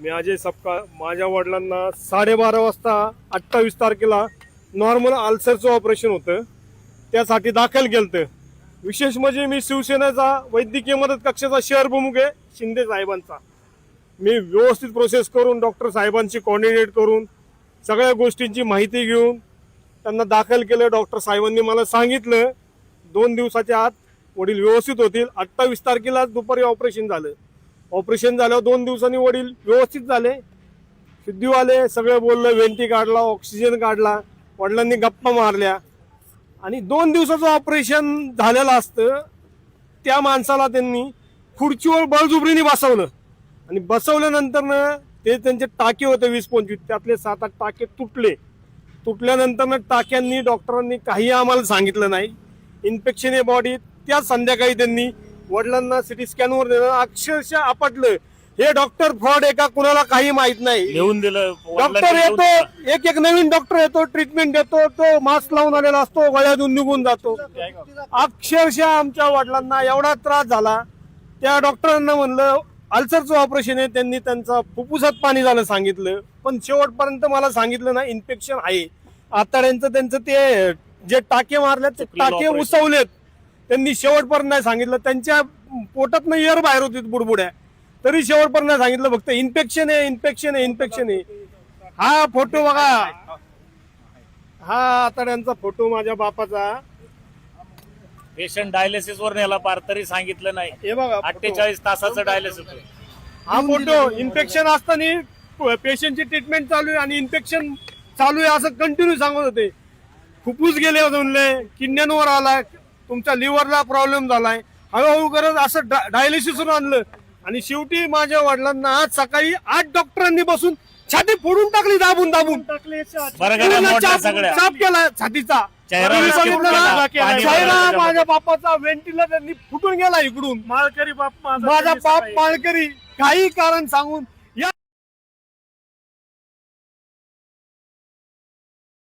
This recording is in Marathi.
मी अजय सपकाळ माझ्या वडिलांना साडेबारा वाजता अठ्ठावीस तारखेला नॉर्मल अल्सरचं ऑपरेशन होतं. त्यासाठी दाखल केलं विशेष म्हणजे मी शिवसेनेचा वैद्यकीय मदत कक्षाचा शहर प्रमुख आहे शिंदे साहेबांचा. मी व्यवस्थित प्रोसेस करून डॉक्टर साहेबांची कॉर्डिनेट करून सगळ्या गोष्टींची माहिती घेऊन त्यांना दाखल केलं. डॉक्टर साहेबांनी मला सांगितलं दोन दिवसाच्या आत वडील व्यवस्थित होतील. अठ्ठावीस तारखेला दुपारी ऑपरेशन झालं. ऑपरेशन झाल्यावर दोन दिवसांनी वडील व्यवस्थित झाले. सिद्धू आले बोललं वेंटी काढला ऑक्सिजन काढला वडिलांनी गप्पा मारल्या. आणि दोन दिवसाचं ऑपरेशन झालेलं असतं त्या माणसाला त्यांनी खुर्चीवर बळजुबरीने बसवलं. आणि बसवल्यानंतर ते त्यांचे टाके होते वीस पंचवीस त्यातले सात आठ टाके तुटले. तुटल्यानंतर टाक्यांनी डॉक्टरांनी काही आम्हाला सांगितलं नाही. इन्फेक्शन आहे बॉडी त्या संध्याकाळी त्यांनी वडिलांना सिटी स्कॅनवर नेलं अक्षरशः आपटलं हे डॉक्टर फ्रॉड आहे का कुणाला काही माहीत नाही. लिहून दिलं डॉक्टर वडिलांनी लिहून दिलं. येतो एक एक नवीन डॉक्टर येतो ट्रीटमेंट देतो तो मास्क लावून आलेला असतो गळ्यातून निघून जातो. अक्षरशः आमच्या वडिलांना एवढा त्रास झाला. त्या डॉक्टरांना म्हणलं अल्सरचं ऑपरेशन आहे त्यांनी त्यांचा फुफ्फुसात पाणी झालं सांगितलं. पण शेवटपर्यंत मला सांगितलं ना इन्फेक्शन आहे. आतड्यांचं त्यांचं ते जे टाके मारले ते टाके operation. उसवलेत. त्यांनी शेवटपर्यंत नाही सांगितलं. त्यांच्या पोटात एअर बाहेर होती बुडबुड्या. तरी शेवटपर्यंत नाही सांगितलं. फक्त इन्फेक्शन आहे इन्फेक्शन आहे इन्फेक्शन आहे. हा फोटो बघा. हा आतड्यांचा फोटो माझ्या बापाचा. पेशंट डायलिसिस वर नेला पार तरी सांगितलं नाही. हे बघा. अठ्ठेचाळीस तासाचं डायलिसिस हा फोटो इन्फेक्शन असताना पेशंटची ट्रीटमेंट चालू आहे आणि इन्फेक्शन चालू आहे असं कंटिन्यू सांगत होते. फुफ्फुस गेले होते म्हणले किडण्यांवर आलाय. तुमच्या लिव्हरला प्रॉब्लेम झालाय. हळूहळू करत असं डायलिसिसवर आणलं. आणि शेवटी माझ्या वडिलांना आज सकाळी आठ डॉक्टरांनी बसून छाती फोडून टाकली दाबून दाबून. चाप केला छातीचा. माझ्या बापाचा व्हेंटिलेटर त्यांनी फुटून गेला इकडून. माळकरी बाप माझा बाप माळकरी. काही कारण सांगून